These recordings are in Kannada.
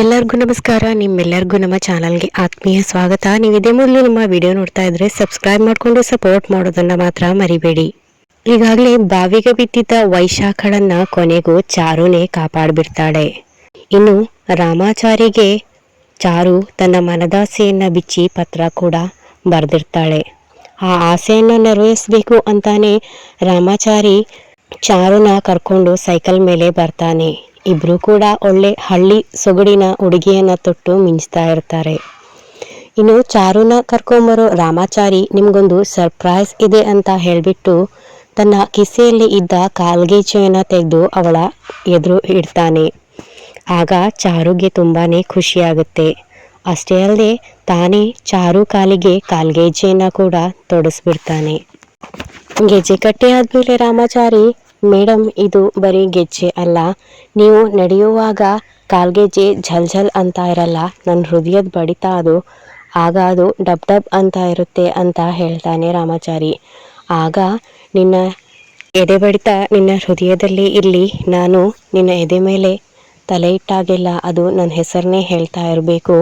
ಎಲ್ಲರಿಗೂ ನಮಸ್ಕಾರ. ನಿಮ್ಮೆಲ್ಲರಿಗೂ ನಮ್ಮ ಚಾನಲ್ಗೆ ಆತ್ಮೀಯ ಸ್ವಾಗತ. ನೀವು ಇದೇ ಮೊದಲು ನಮ್ಮ ವಿಡಿಯೋ ನೋಡ್ತಾ ಇದ್ರೆ ಸಬ್ಸ್ಕ್ರೈಬ್ ಮಾಡಿಕೊಂಡು ಸಪೋರ್ಟ್ ಮಾಡೋದನ್ನ ಮಾತ್ರ ಮರಿಬೇಡಿ. ಈಗಾಗಲೇ ಬಾವಿಗೆ ಬಿದ್ದಿದ್ದ ವೈಶಾಖಳನ್ನ ಕೊನೆಗೂ ಚಾರುನೇ ಕಾಪಾಡ್ಬಿಡ್ತಾಳೆ. ಇನ್ನು ರಾಮಾಚಾರಿಗೆ ಚಾರು ತನ್ನ ಮನದಾಸೆಯನ್ನ ಬಿಚ್ಚಿ ಪತ್ರ ಕೂಡ ಬರೆದಿರ್ತಾಳೆ. ಆ ಆಸೆಯನ್ನು ನೆರವೇರಿಸಬೇಕು ಅಂತಾನೆ ರಾಮಾಚಾರಿ ಚಾರುನ ಕರ್ಕೊಂಡು ಸೈಕಲ್ ಮೇಲೆ ಬರ್ತಾನೆ. ಇಬ್ರು ಕೂಡ ಒಳ್ಳೆ ಹಳ್ಳಿ ಸೊಗಡಿನ ಉಡುಗೆಯನ್ನು ತೊಟ್ಟು ಮಿಂಚ್ತಾ ಇರ್ತಾರೆ. ಇನ್ನು ಚಾರುನ ಕರ್ಕೊಂಬರೋ ರಾಮಾಚಾರಿ ನಿಮಗೊಂದು ಸರ್ಪ್ರೈಸ್ ಇದೆ ಅಂತ ಹೇಳಿಬಿಟ್ಟು ತನ್ನ ಕಿಸೆಯಲ್ಲಿ ಇದ್ದ ಕಾಲ್ಗೀಚೆಯನ್ನು ತೆಗೆದು ಅವಳ ಎದುರು ಇಡ್ತಾನೆ. ಆಗ ಚಾರುಗೆ ತುಂಬಾ ಖುಷಿಯಾಗುತ್ತೆ. ಅಷ್ಟೇ ಅಲ್ಲದೆ ತಾನೇ ಚಾರು ಕಾಲಿಗೆ ಕಾಲ್ಗೆಜ್ಜೆಯನ್ನು ಕೂಡ ತೊಡಸ್ಬಿಡ್ತಾನೆ. ಗೆಜ್ಜೆ ಕಟ್ಟಿ ಆದ್ಮೇಲೆ ರಾಮಾಚಾರಿ ಮೇಡಮ್ ಇದು ಬರೀ ಗೆಜ್ಜೆ ಅಲ್ಲ. ನೀವು ನಡೆಯುವಾಗ ಕಾಲ್ಗೆಜ್ಜೆ ಝಲ್ ಝಲ್ ಅಂತ ಇರಲ್ಲ. ನನ್ನ ಹೃದಯದ ಬಡಿತ ಅದು. ಆಗ ಅದು ಡಬ್ ಡಬ್ ಅಂತ ಇರುತ್ತೆ ಅಂತ ಹೇಳ್ತಾನೆ ರಾಮಾಚಾರಿ. ಆಗ ನಿನ್ನ ಎದೆ ಬಡಿತ ನಿನ್ನ ಹೃದಯದಲ್ಲಿ ಇರಲಿ. ನಾನು ನಿನ್ನ ಎದೆ ಮೇಲೆ ತಲೆ ಇಟ್ಟಾಗೆಲ್ಲ ಅದು ನನ್ನ ಹೆಸರನ್ನೇ ಹೇಳ್ತಾ ಇರಬೇಕು.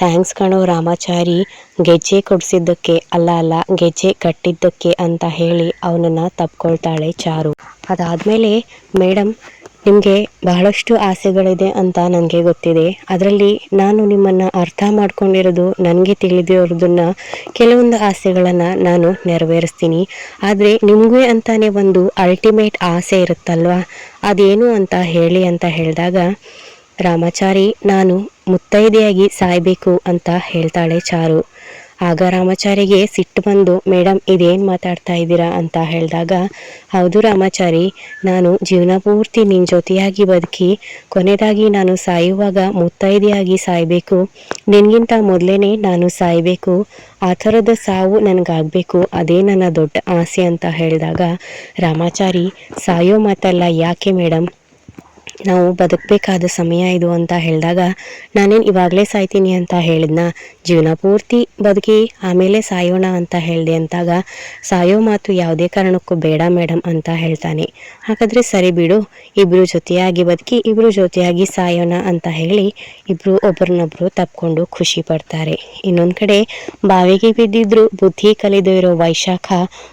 ಥ್ಯಾಂಕ್ಸ್ ಕಣೋ ರಾಮಾಚಾರಿ. ಗೆಜ್ಜೆ ಕೊಡಿಸಿದ್ದಕ್ಕೆ ಅಲ್ಲ ಅಲ್ಲ, ಗೆಜ್ಜೆ ಕಟ್ಟಿದ್ದಕ್ಕೆ ಅಂತ ಹೇಳಿ ಅವನನ್ನು ತಪ್ಕೊಳ್ತಾಳೆ ಚಾರು. ಅದಾದಮೇಲೆ ಮೇಡಮ್ ನಿಮಗೆ ಬಹಳಷ್ಟು ಆಸೆಗಳಿದೆ ಅಂತ ನನಗೆ ಗೊತ್ತಿದೆ. ಅದರಲ್ಲಿ ನಾನು ನಿಮ್ಮನ್ನು ಅರ್ಥ ಮಾಡ್ಕೊಂಡಿರೋದು ನನಗೆ ತಿಳಿದಿರೋದನ್ನು ಕೆಲವೊಂದು ಆಸೆಗಳನ್ನು ನಾನು ನೆರವೇರಿಸ್ತೀನಿ. ಆದರೆ ನಿಮಗೂ ಅಂತಾನೆ ಒಂದು ಅಲ್ಟಿಮೇಟ್ ಆಸೆ ಇರುತ್ತಲ್ವಾ? ಅದೇನು ಅಂತ ಹೇಳಿ ಅಂತ ಹೇಳಿದಾಗ, ರಾಮಾಚಾರಿ, ನಾನು ಮುತ್ತೈದೆಯಾಗಿ ಸಾಯಬೇಕು ಅಂತ ಹೇಳ್ತಾಳೆ ಚಾರು. ಆಗ ರಾಮಾಚಾರಿಗೆ ಸಿಟ್ಟು ಬಂದು ಮೇಡಮ್ ಇದೇನು ಮಾತಾಡ್ತಾ ಇದ್ದೀರಾ? ಅಂತ ಹೇಳಿದಾಗ, ಹೌದು ರಾಮಾಚಾರಿ, ನಾನು ಜೀವನ ಪೂರ್ತಿ ನಿನ್ನ ಜೊತೆಯಾಗಿ ಬದುಕಿ ಕೊನೆಯದಾಗಿ ನಾನು ಸಾಯುವಾಗ ಮುತ್ತೈದೆಯಾಗಿ ಸಾಯಬೇಕು. ನಿನಗಿಂತ ಮೊದಲೇ ನಾನು ಸಾಯಬೇಕು. ಆ ಥರದ ಸಾವು ನನಗಾಗಬೇಕು. ಅದೇ ನನ್ನ ದೊಡ್ಡ ಆಸೆ, ಅಂತ ಹೇಳಿದಾಗ, ರಾಮಾಚಾರಿ, ಸಾಯೋ ಮಾತಲ್ಲ ಯಾಕೆ ಮೇಡಮ್ ನಾವು ಬದುಕಬೇಕಾದ ಸಮಯ ಇದು ಅಂತ ಹೇಳಿದಾಗ, ನಾನೇನು ಇವಾಗಲೇ ಸಾಯ್ತೀನಿ ಅಂತ ಹೇಳಿದ್ನ? ಜೀವನ ಪೂರ್ತಿ ಬದುಕಿ ಆಮೇಲೆ ಸಾಯೋಣ ಅಂತ ಹೇಳಿದೆ ಅಂತಾಗ, ಸಾಯೋ ಮಾತು ಯಾವುದೇ ಕಾರಣಕ್ಕೂ ಬೇಡ ಮೇಡಮ್ ಅಂತ ಹೇಳ್ತಾನೆ. ಹಾಗಾದರೆ ಸರಿ ಬಿಡು ಇಬ್ಬರು ಜೊತೆಯಾಗಿ ಬದುಕಿ ಇಬ್ಬರು ಜೊತೆಯಾಗಿ ಸಾಯೋಣ ಅಂತ ಹೇಳಿ ಇಬ್ಬರು ಒಬ್ಬರನ್ನೊಬ್ಬರು ತಪ್ಪಿಕೊಂಡು ಖುಷಿ ಪಡ್ತಾರೆ. ಇನ್ನೊಂದು ಕಡೆ ಬಾವಿಗೆ ಬಿದ್ದಿದ್ರು ಬುದ್ಧಿ ಕಲಿದು ಇರೋ ವೈಶಾಖ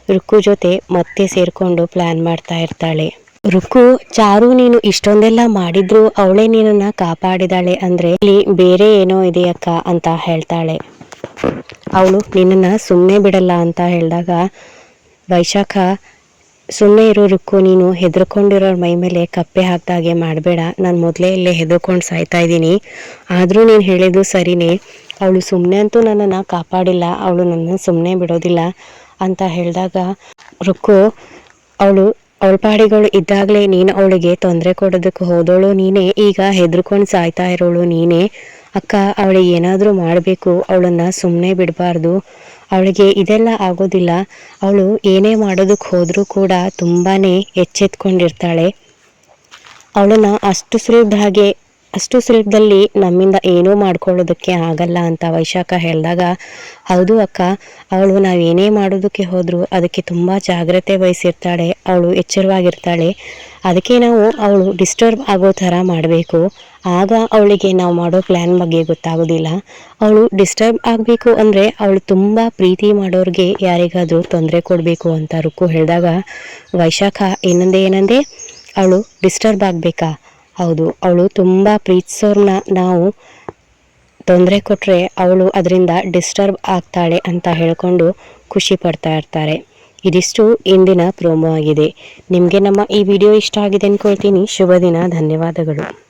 ರುಕ್ಕು ಜೊತೆ ಮತ್ತೆ ಸೇರಿಕೊಂಡು ಪ್ಲ್ಯಾನ್ ಮಾಡ್ತಾ ಇರ್ತಾಳೆ. ರುಕ್ಕು, ಚಾರು ನೀನು ಇಷ್ಟೊಂದೆಲ್ಲ ಮಾಡಿದ್ರು ಅವಳೇ ನಿನ್ನನ್ನ ಕಾಪಾಡಿದಾಳೆ ಅಂದ್ರೆ ಇಲ್ಲಿ ಬೇರೆ ಏನೋ ಇದೆಯಕ್ಕ ಅಂತ ಹೇಳ್ತಾಳೆ. ಅವಳು ನಿನ್ನನ್ನ ಸುಮ್ಮನೆ ಬಿಡಲ್ಲ ಅಂತ ಹೇಳಿದಾಗ, ವೈಶಾಖ ಸುಮ್ಮನೆ ಇರೋ ರುಕ್ಕು, ನೀನು ಹೆದರ್ಕೊಂಡಿರೋ ಮೈ ಮೇಲೆ ಕಪ್ಪೆ ಹಾಕ್ದಾಗೆ ಮಾಡಬೇಡ. ನಾನು ಮೊದಲೇ ಇಲ್ಲೇ ಹೆದರ್ಕೊಂಡು ಸಾಯ್ತಾ ಇದ್ದೀನಿ. ಆದರೂ ನೀನು ಹೇಳಿದ್ದು ಸರಿನೇ. ಅವಳು ಸುಮ್ಮನೆ ಅಂತೂ ನನ್ನನ್ನು ಕಾಪಾಡಿಲ್ಲ, ಅವಳು ನನ್ನ ಸುಮ್ಮನೆ ಬಿಡೋದಿಲ್ಲ ಅಂತ ಹೇಳಿದಾಗ, ರುಕ್ಕು, ಅವಳು ಅವಳ ಪಾಡಿಗಳು ಇದ್ದಾಗಲೇ ನೀನು ಅವಳಿಗೆ ತೊಂದರೆ ಕೊಡೋದಕ್ಕೆ ಹೋದೋಳು ನೀನೇ, ಈಗ ಹೆದರ್ಕೊಂಡು ಸಾಯ್ತಾ ಇರೋಳು ನೀನೇ. ಅಕ್ಕ ಅವಳಿಗೆ ಏನಾದರೂ ಮಾಡಬೇಕು, ಅವಳನ್ನು ಸುಮ್ಮನೆ ಬಿಡಬಾರ್ದು. ಅವಳಿಗೆ ಇದೆಲ್ಲ ಆಗೋದಿಲ್ಲ. ಅವಳು ಏನೇ ಮಾಡೋದಕ್ಕೆ ಹೋದರೂ ಕೂಡ ತುಂಬಾ ಎಚ್ಚೆತ್ಕೊಂಡಿರ್ತಾಳೆ. ಅವಳನ್ನು ಅಷ್ಟು ಸುಲಭ ಹಾಗೆ ಅಷ್ಟು ಸುಲಭದಲ್ಲಿ ನಮ್ಮಿಂದ ಏನೂ ಮಾಡ್ಕೊಳ್ಳೋದಕ್ಕೆ ಆಗಲ್ಲ ಅಂತ ವೈಶಾಖ ಹೇಳಿದಾಗ, ಹೌದು ಅಕ್ಕ, ಅವಳು ನಾವೇನೇ ಮಾಡೋದಕ್ಕೆ ಹೋದರೂ ಅದಕ್ಕೆ ತುಂಬ ಜಾಗ್ರತೆ ವಹಿಸಿರ್ತಾಳೆ, ಅವಳು ಎಚ್ಚರವಾಗಿರ್ತಾಳೆ. ಅದಕ್ಕೆ ನಾವು ಅವಳು ಡಿಸ್ಟರ್ಬ್ ಆಗೋ ಥರ ಮಾಡಬೇಕು. ಆಗ ಅವಳಿಗೆ ನಾವು ಮಾಡೋ ಪ್ಲ್ಯಾನ್ ಬಗ್ಗೆ ಗೊತ್ತಾಗೋದಿಲ್ಲ. ಅವಳು ಡಿಸ್ಟರ್ಬ್ ಆಗಬೇಕು ಅಂದರೆ ಅವಳು ತುಂಬ ಪ್ರೀತಿ ಮಾಡೋರಿಗೆ ಯಾರಿಗಾದರೂ ತೊಂದರೆ ಕೊಡಬೇಕು ಅಂತ ರುಕ್ಕು ಹೇಳಿದಾಗ, ವೈಶಾಖ, ಏನಂದೆ ಏನಂದೆ? ಅವಳು ಡಿಸ್ಟರ್ಬ್ ಆಗಬೇಕಾ? ಹೌದು, ಅವಳು ತುಂಬ ಪ್ರೀತಿಸೋರ್ನ ನಾವು ತೊಂದರೆ ಕೊಟ್ಟರೆ ಅವಳು ಅದರಿಂದ ಡಿಸ್ಟರ್ಬ್ ಆಗ್ತಾಳೆ ಅಂತ ಹೇಳಿಕೊಂಡು ಖುಷಿ ಪಡ್ತಾ ಇರ್ತಾರೆ. ಇದಿಷ್ಟು ಇಂದಿನ ಪ್ರೋಮೋ ಆಗಿದೆ. ನಿಮಗೆ ನಮ್ಮ ಈ ವಿಡಿಯೋ ಇಷ್ಟ ಆಗಿದೆ ಅಂದ್ಕೊಳ್ತೀನಿ ಶುಭ ದಿನ, ಧನ್ಯವಾದಗಳು.